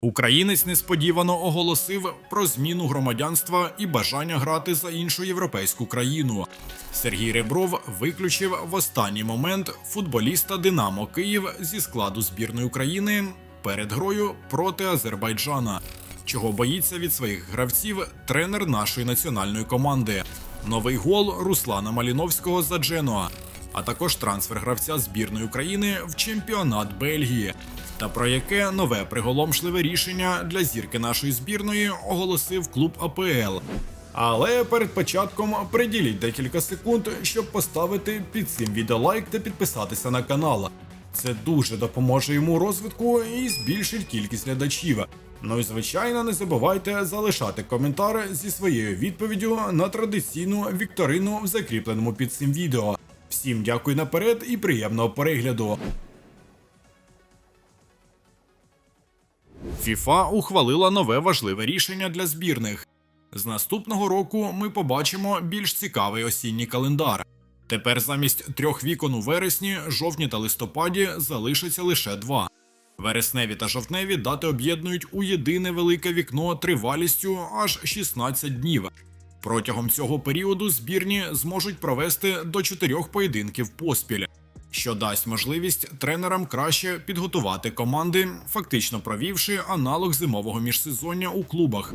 Українець несподівано оголосив про зміну громадянства і бажання грати за іншу європейську країну. Сергій Ребров виключив в останній момент футболіста Динамо Київ зі складу збірної України перед грою проти Азербайджана. Чого боїться від своїх гравців тренер нашої національної команди. Новий гол Руслана Маліновського за Дженуа, а також трансфер гравця збірної України в чемпіонат Бельгії. Та про яке нове приголомшливе рішення для зірки нашої збірної оголосив клуб АПЛ. Але перед початком приділіть декілька секунд, щоб поставити під цим відео лайк та підписатися на канал. Це дуже допоможе йому розвитку і збільшить кількість глядачів. Ну і звичайно, не забувайте залишати коментар зі своєю відповіддю на традиційну вікторину в закріпленому під цим відео. Всім дякую наперед і приємного перегляду. ФІФА ухвалила нове важливе рішення для збірних. З наступного року ми побачимо більш цікавий осінній календар. Тепер замість трьох вікон у вересні, жовтні та листопаді залишиться лише два. Вересневі та жовтневі дати об'єднують у єдине велике вікно тривалістю аж 16 днів. Протягом цього періоду збірні зможуть провести до чотирьох поєдинків поспіль, що дасть можливість тренерам краще підготувати команди, фактично провівши аналог зимового міжсезоння у клубах.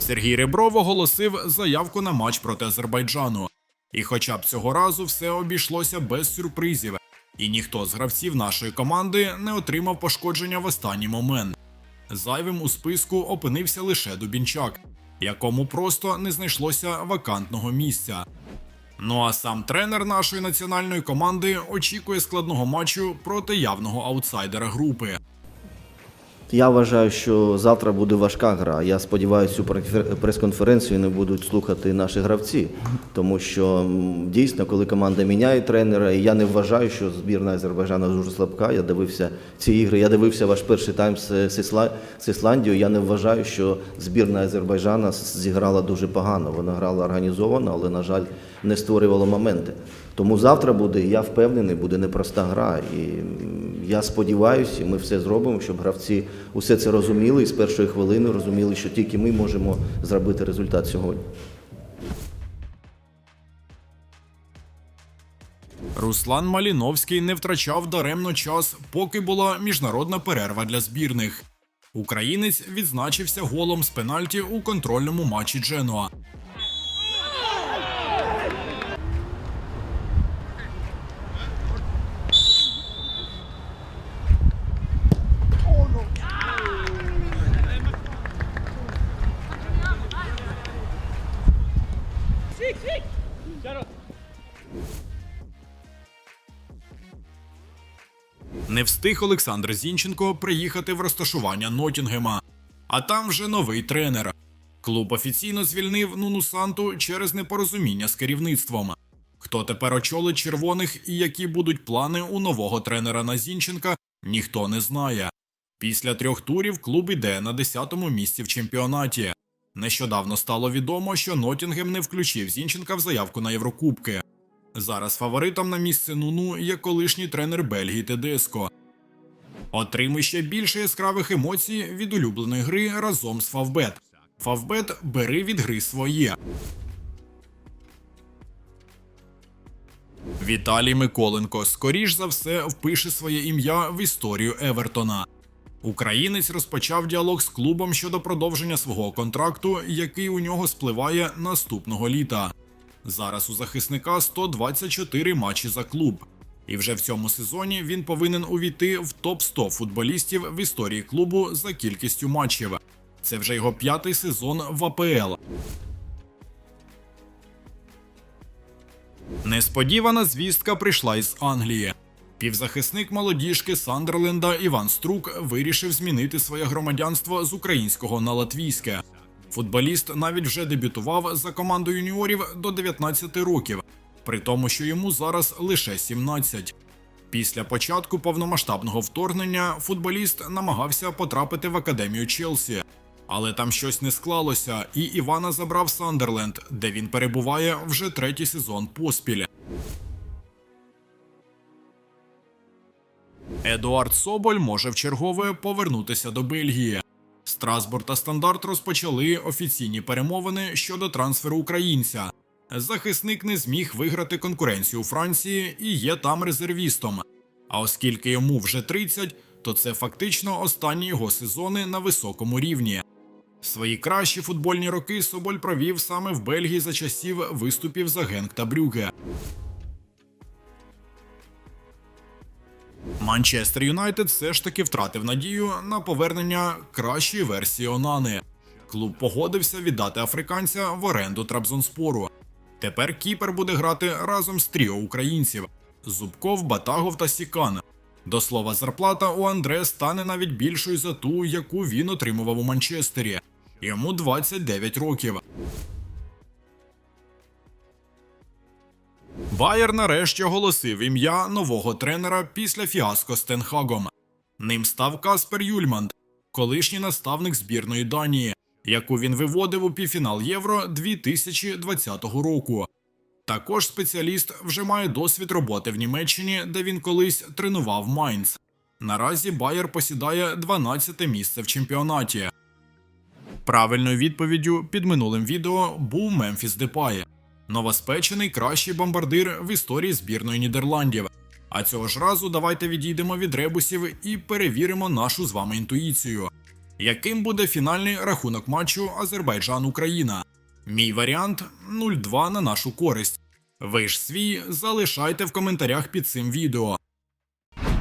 Сергій Ребров оголосив заявку на матч проти Азербайджану. І хоча б цього разу все обійшлося без сюрпризів, і ніхто з гравців нашої команди не отримав пошкодження в останній момент. Зайвим у списку опинився лише Дубінчак, якому просто не знайшлося вакантного місця. Ну а сам тренер нашої національної команди очікує складного матчу проти явного аутсайдера групи. Я вважаю, що завтра буде важка гра. Я сподіваюся, цю прес- прес-конференцію не будуть слухати наші гравці, тому що дійсно, коли команда міняє тренера, і я не вважаю, що збірна Азербайджану дуже слабка. Я дивився ці ігри. Я дивився ваш перший тайм з, Ісландією. Я не вважаю, що збірна Азербайджана зіграла дуже погано. Вона грала організовано, але на жаль, не створювала моменти. Тому завтра буде, я впевнений, буде непроста гра. І я сподіваюся, ми все зробимо, щоб гравці усе це розуміли і з першої хвилини розуміли, що тільки ми можемо зробити результат сьогодні. Руслан Маліновський не втрачав даремно час, поки була міжнародна перерва для збірних. Українець відзначився голом з пенальті у контрольному матчі Дженуа. Не встиг Олександр Зінченко приїхати в розташування Нотінгема, а там вже новий тренер. Клуб офіційно звільнив Нуну Санту через непорозуміння з керівництвом. Хто тепер очолить червоних і які будуть плани у нового тренера на Зінченка, ніхто не знає. Після трьох турів клуб іде на 10-му місці в чемпіонаті. Нещодавно стало відомо, що Нотінгем не включив Зінченка в заявку на Єврокубки. Зараз фаворитом на місце Нуну є колишній тренер Бельгії Тедеско. Отримуй ще більше яскравих емоцій від улюбленої гри разом з Фавбет. Фавбет бери від гри своє. Віталій Миколенко скоріш за все впише своє ім'я в історію Евертона. Українець розпочав діалог з клубом щодо продовження свого контракту, який у нього спливає наступного літа. Зараз у захисника 124 матчі за клуб. І вже в цьому сезоні він повинен увійти в топ 100 футболістів в історії клубу за кількістю матчів. Це вже його п'ятий сезон в АПЛ. Несподівана звістка прийшла із Англії. Півзахисник молодіжки Сандерленда Іван Струк вирішив змінити своє громадянство з українського на латвійське. Футболіст навіть вже дебютував за командою юніорів до 19 років, при тому, що йому зараз лише 17. Після початку повномасштабного вторгнення футболіст намагався потрапити в академію Челсі, але там щось не склалося, і Івана забрав Сандерленд, де він перебуває вже третій сезон поспіль. Едуард Соболь може вчергове повернутися до Бельгії. Страсбург та Стандарт розпочали офіційні перемовини щодо трансферу українця. Захисник не зміг виграти конкуренцію у Франції і є там резервістом. А оскільки йому вже 30, то це фактично останні його сезони на високому рівні. Свої кращі футбольні роки Соболь провів саме в Бельгії за часів виступів за Генк та Брюге. Манчестер Юнайтед все ж таки втратив надію на повернення кращої версії Онани. Клуб погодився віддати африканця в оренду Трабзонспору. Тепер Кіпер буде грати разом з тріо українців: Зубков, Батагов та Сікан. До слова, зарплата у Андре стане навіть більшою за ту, яку він отримував у Манчестері. Йому 29 років. Байер нарешті оголосив ім'я нового тренера після фіаско з Тенхагом. Ним став Каспер Юльманд, колишній наставник збірної Данії, яку він виводив у півфінал Євро 2020 року. Також спеціаліст вже має досвід роботи в Німеччині, де він колись тренував Майнц. Наразі Байер посідає 12 місце в чемпіонаті. Правильною відповіддю під минулим відео був Мемфіс Депай, новоспечений кращий бомбардир в історії збірної Нідерландів. А цього ж разу давайте відійдемо від ребусів і перевіримо нашу з вами інтуїцію. Яким буде фінальний рахунок матчу Азербайджан-Україна? Мій варіант 0-2 на нашу користь. Ви ж свій залишайте в коментарях під цим відео.